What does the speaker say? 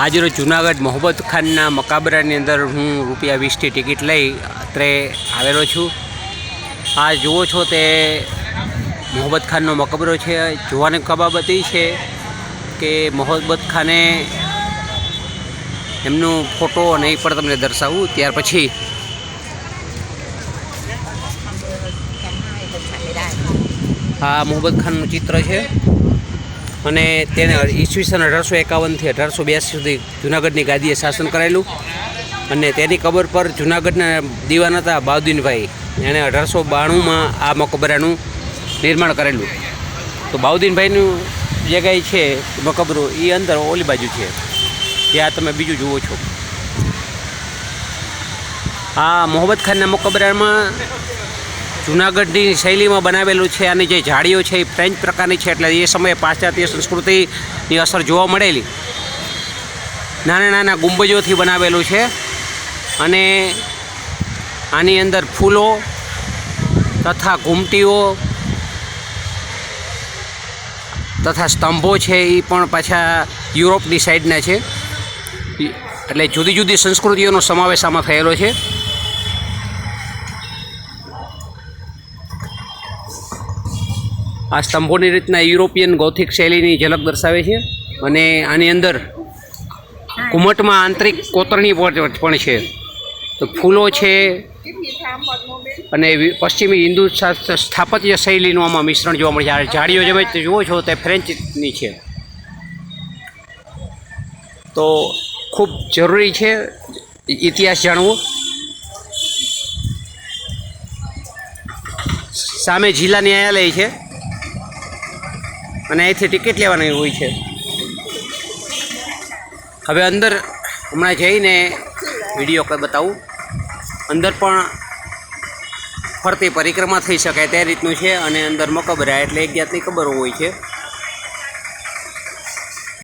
આજરોજ જુનાગઢ મોહબ્બત ખાનના મકાબરાની અંદર હું રૂપિયા વીસથી ટિકિટ લઈ અત્રે આવેલો છું. આ જુઓ છો તે મોહબ્બત ખાનનો મકબરો છે. જોવાની કબાબત એ છે કે મોહબ્બત ખાને એમનું ફોટો અને એ પણ તમને દર્શાવું. ત્યાર પછી આ મોહબ્બત ખાનનું ચિત્ર છે. અને તેને ઈસવીસન અઢારસો એકાવનથી અઢારસો બ્યાસી સુધી જુનાગઢની ગાદીએ શાસન કરેલું. અને તેની કબર પર જુનાગઢના દીવાન હતા બાઉદ્દીનભાઈ. એણે અઢારસો બાણુંમાં આ મકબરાનું નિર્માણ કરેલું. તો બાઉદ્દીનભાઈનું જે કાંઈ છે, મકબરું એ અંદર ઓલી બાજુ છે. ત્યાં તમે બીજું જુઓ છો. આ મોહમ્મદ ખાનના મકબરામાં જુનાગઢની શૈલીમાં બનાવેલું છે અને જે જાળીઓ છે એ ફ્રેન્ચ પ્રકારની છે એટલે એ સમયે પાશ્ચાત્ય સંસ્કૃતિની અસર જોવા મળેલી. નાના નાના ગુંબજોથી બનાવેલું છે અને આની અંદર ફૂલો તથા ઘૂમટીઓ તથા સ્તંભો છે એ પણ પાછા યુરોપની સાઈડના છે. એટલે જુદી જુદી સંસ્કૃતિઓનો સમાવેશ આમાં થયેલો છે. આ સ્તંભોની રીતના યુરોપિયન ગૌથિક શૈલીની ઝલક દર્શાવે છે અને આની અંદર ઘુમટમાં આંતરિક કોતરણી પણ છે. તો ફૂલો છે અને પશ્ચિમી હિન્દુ સ્થાપત્ય શૈલીનું આમાં મિશ્રણ જોવા મળે છે. જાળીઓ જે તમે જુઓ છો તે ફ્રેન્ચની છે. તો ખૂબ જરૂરી છે ઇતિહાસ જાણવો. સામે જિલ્લા ન્યાયાલય છે. અને અહીંથી ટિકિટ લેવાની હોય છે. હવે અંદર હમણાં જઈને વીડિયો બતાવું. અંદર પણ ફરતી પરિક્રમા થઈ શકે તે રીતનું છે અને અંદર મકબરા એટલે એક જાતની કબર હોય છે.